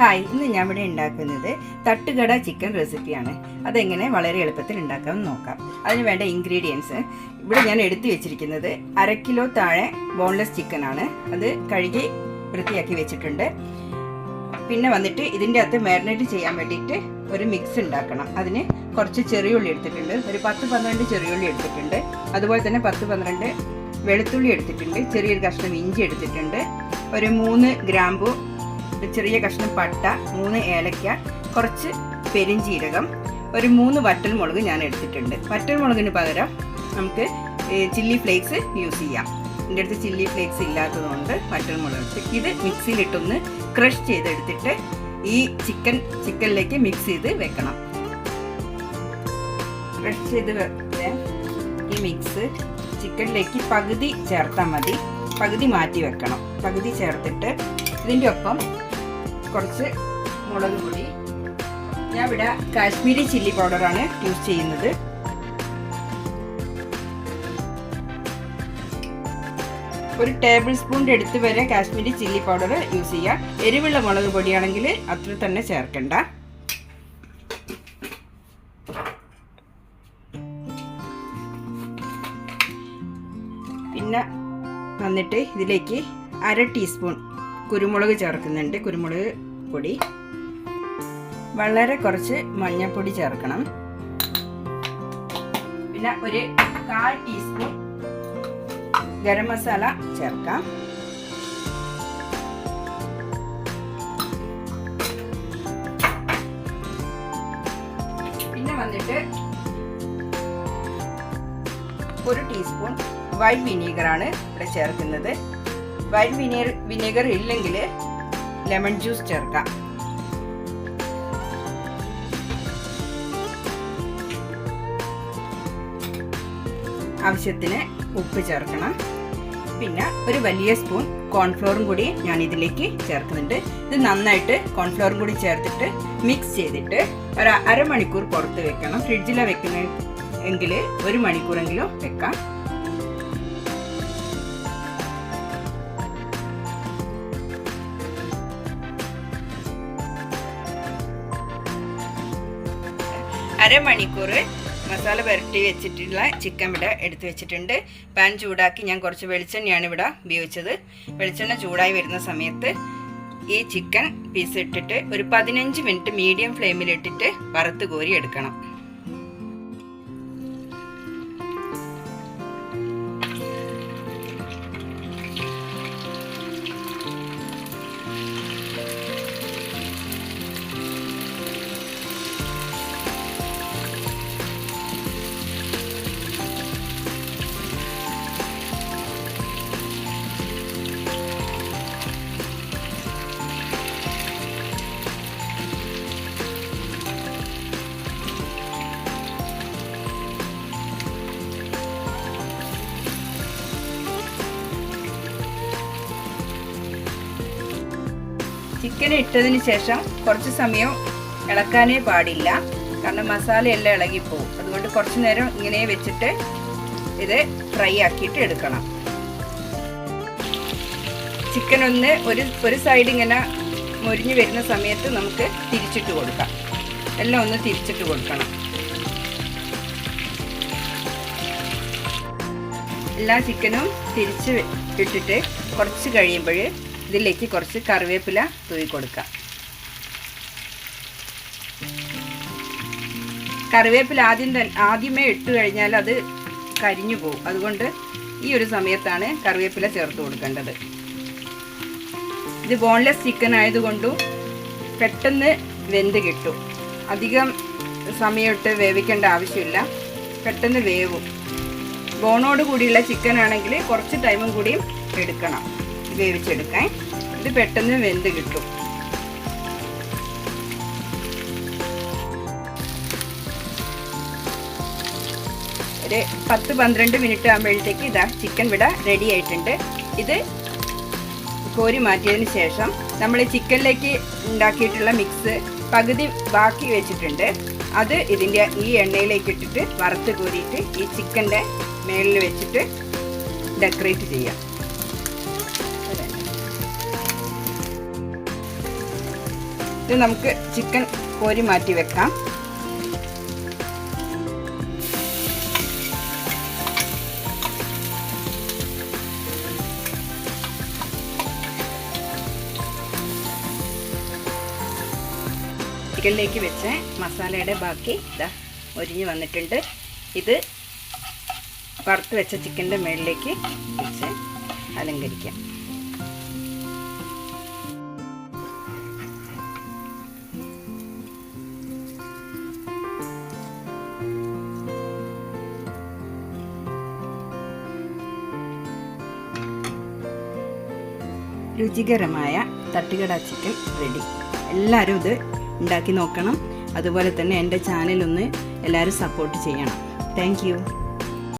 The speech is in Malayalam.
ഹായ് ഇന്ന് ഞാൻ ഇവിടെ ഉണ്ടാക്കുന്നത് തട്ടുകട ചിക്കൻ റെസിപ്പിയാണ്. അതെങ്ങനെ വളരെ എളുപ്പത്തിൽ ഉണ്ടാക്കാമെന്ന് നോക്കാം. അതിന് വേണ്ട ഇൻഗ്രീഡിയൻസ് ഇവിടെ ഞാൻ എടുത്തു വെച്ചിരിക്കുന്നത് അര കിലോ താഴെ ബോൺലെസ് ചിക്കൻ ആണ്. അത് കഴുകി വൃത്തിയാക്കി വെച്ചിട്ടുണ്ട്. പിന്നെ വന്നിട്ട് ഇതിന്റെ അകത്ത് മാരിനേറ്റ് ചെയ്യാൻ വേണ്ടിയിട്ട് ഒരു മിക്സ് ഉണ്ടാക്കണം. അതിന് കുറച്ച് ചെറിയുള്ളി എടുത്തിട്ടുണ്ട്. ഒരു പത്ത് പന്ത്രണ്ട് ചെറിയുള്ളി എടുത്തിട്ടുണ്ട്. അതുപോലെ തന്നെ പത്ത് പന്ത്രണ്ട് വെളുത്തുള്ളി എടുത്തിട്ടുണ്ട്. ചെറിയൊരു കഷ്ണം ഇഞ്ചി എടുത്തിട്ടുണ്ട്. ഒരു മൂന്ന് ഗ്രാമ്പു ഒരു ചെറിയ കഷ്ണം പട്ട മൂന്ന് ഏലക്ക കുറച്ച് പെരിഞ്ചീരകം ഒരു മൂന്ന് വറ്റൽമുളക് ഞാൻ എടുത്തിട്ടുണ്ട്. വറ്റൽമുളകിന് പകരം നമുക്ക് ചില്ലി ഫ്ലേക്സ് യൂസ് ചെയ്യാം. എന്റെ അടുത്ത് ചില്ലി ഫ്ലേക്സ് ഇല്ലാത്തതുകൊണ്ട് വറ്റൽമുളക് എടുത്ത് ഇത് മിക്സിയിലിട്ടൊന്ന് ക്രഷ് ചെയ്തെടുത്തിട്ട് ഈ ചിക്കൻ ചിക്കനിലേക്ക് മിക്സ് ചെയ്ത് വെക്കണം. ക്രഷ് ചെയ്ത് വെച്ച ഈ മിക്സ് ചിക്കനിലേക്ക് പകുതി ചേർത്താൽ മതി. പകുതി മാറ്റി വെക്കണം. പകുതി ചേർത്തിട്ട് ഇതിന്റെ ഒപ്പം കുറച്ച് മുളക് പൊടി. ഞാൻ ഇവിടെ കാശ്മീരി ചില്ലി പൗഡറാണ് യൂസ് ചെയ്യുന്നത്. ഒരു ടേബിൾ സ്പൂണിന്റെ അടുത്ത് വരെ കാശ്മീരി ചില്ലി പൗഡർ യൂസ് ചെയ്യുക എരിവുള്ള മുളക് പൊടിയാണെങ്കിൽ അത്ര തന്നെ ചേർക്കണ്ട. പിന്നെ വന്നിട്ട് ഇതിലേക്ക് അര ടീസ്പൂൺ കുരുമുളക് ചേർക്കുന്നുണ്ട്. കുരുമുളക് പൊടി വളരെ കുറച്ച് മഞ്ഞൾപ്പൊടി ചേർക്കണം. പിന്നെ ഒരു കാൽ ടീസ്പൂൺ ഗരം മസാല ചേർക്കാം. പിന്നെ വന്നിട്ട് ഒരു ടീസ്പൂൺ വൈറ്റ് വിനീഗറാണ് ഇവിടെ ചേർക്കുന്നത്. വൈറ്റ് വിനീഗർ വിനീഗർ ഇല്ലെങ്കിൽ ലെമൺ ജ്യൂസ് ചേർക്കാം. ആവശ്യത്തിന് ഉപ്പ് ചേർക്കണം. പിന്നെ ഒരു വലിയ സ്പൂൺ കോൺഫ്ലോറും കൂടി ഞാൻ ഇതിലേക്ക് ചേർക്കുന്നുണ്ട്. ഇത് നന്നായിട്ട് കോൺഫ്ലോറും കൂടി ചേർത്തിട്ട് മിക്സ് ചെയ്തിട്ട് ഒരു അരമണിക്കൂർ പുറത്ത് വെക്കണം. ഫ്രിഡ്ജിലാണ് വെക്കുന്ന എങ്കിൽ ഒരു മണിക്കൂറെങ്കിലും വെക്കാം. അരമണിക്കൂർ മസാല പുരട്ടി വെച്ചിട്ടുള്ള ചിക്കൻ ഇവിടെ എടുത്തു വെച്ചിട്ടുണ്ട്. പാൻ ചൂടാക്കി ഞാൻ കുറച്ച് വെളിച്ചെണ്ണയാണ് ഇവിടെ ഉപയോഗിച്ചത്. വെളിച്ചെണ്ണ ചൂടായി വരുന്ന സമയത്ത് ഈ ചിക്കൻ പീസ് ഇട്ടിട്ട് ഒരു പതിനഞ്ച് മിനിറ്റ് മീഡിയം ഫ്ലെയിമിൽ ഇട്ടിട്ട് വറുത്ത് കോരി എടുക്കണം. ചിക്കൻ ഇട്ടതിന് ശേഷം കുറച്ച് സമയം ഇളക്കാനേ പാടില്ല. കാരണം മസാലയെല്ലാം ഇളകിപ്പോവും. അതുകൊണ്ട് കുറച്ച് നേരം ഇങ്ങനെ വെച്ചിട്ട് ഇത് ഫ്രൈ ആക്കിയിട്ട് എടുക്കണം. ചിക്കൻ ഒന്ന് ഒരു ഒരു സൈഡ് ഇങ്ങനെ മുരിഞ്ഞ് വരുന്ന സമയത്ത് നമുക്ക് തിരിച്ചിട്ട് കൊടുക്കാം. എല്ലാം ഒന്ന് തിരിച്ചിട്ട് കൊടുക്കണം. എല്ലാ ചിക്കനും തിരിച്ച് ഇട്ടിട്ട് കുറച്ച് കഴിയുമ്പോൾ ഇതിലേക്ക് കുറച്ച് കറിവേപ്പില തൂവി കൊടുക്കാം. കറിവേപ്പില ആദ്യം ആദ്യമേ ഇട്ട് കഴിഞ്ഞാൽ അത് കരിഞ്ഞു പോകും. അതുകൊണ്ട് ഈ ഒരു സമയത്താണ് കറിവേപ്പില ചേർത്ത് കൊടുക്കേണ്ടത്. ഇത് ബോൺലെസ് ചിക്കൻ ആയതുകൊണ്ടും പെട്ടെന്ന് വെന്ത് കിട്ടും. അധികം സമയമിട്ട് വേവിക്കേണ്ട ആവശ്യമില്ല. പെട്ടെന്ന് വേവും. ബോണോട് കൂടിയുള്ള ചിക്കൻ ആണെങ്കിൽ കുറച്ച് ടൈമും കൂടിയും എടുക്കണം. വേവിച്ചെടുക്കാൻ. ഇത് പെട്ടെന്ന് വെന്ത് കിട്ടും. ഒരു പത്ത് പന്ത്രണ്ട് മിനിറ്റ് ആകുമ്പോഴത്തേക്ക് ഇതാ ചിക്കൻ വിട റെഡി ആയിട്ടുണ്ട്. ഇത് കോരി മാറ്റിയതിന് ശേഷം നമ്മൾ ചിക്കനിലേക്ക് ഉണ്ടാക്കിയിട്ടുള്ള മിക്സ് പകുതി ബാക്കി വെച്ചിട്ടുണ്ട്. അത് ഇതിന്റെ ഈ എണ്ണയിലേക്ക് ഇട്ടിട്ട് വറുത്ത് കോരിയിട്ട് ഈ ചിക്കന്റെ മേളിൽ വെച്ചിട്ട് ഡെക്കറേറ്റ് ചെയ്യാം. ഇത് നമുക്ക് ചിക്കൻ കോരി മാറ്റി വെക്കാം. ചിക്കനിലേക്ക് വെച്ച മസാലയുടെ ബാക്കി ഇതാ ഒരിഞ്ഞ് വന്നിട്ടുണ്ട്. ഇത് വറുത്ത് വെച്ച ചിക്കന്റെ മേളിലേക്ക് വെച്ച് അലങ്കരിക്കാം. രുചികരമായ തട്ടുകട ചിക്കൻ റെഡി എല്ലാവരും ഇത് ഉണ്ടാക്കി നോക്കണം. അതുപോലെ തന്നെ എന്റെ ചാനലൊന്ന് എല്ലാവരും സപ്പോർട്ട് ചെയ്യണം. താങ്ക്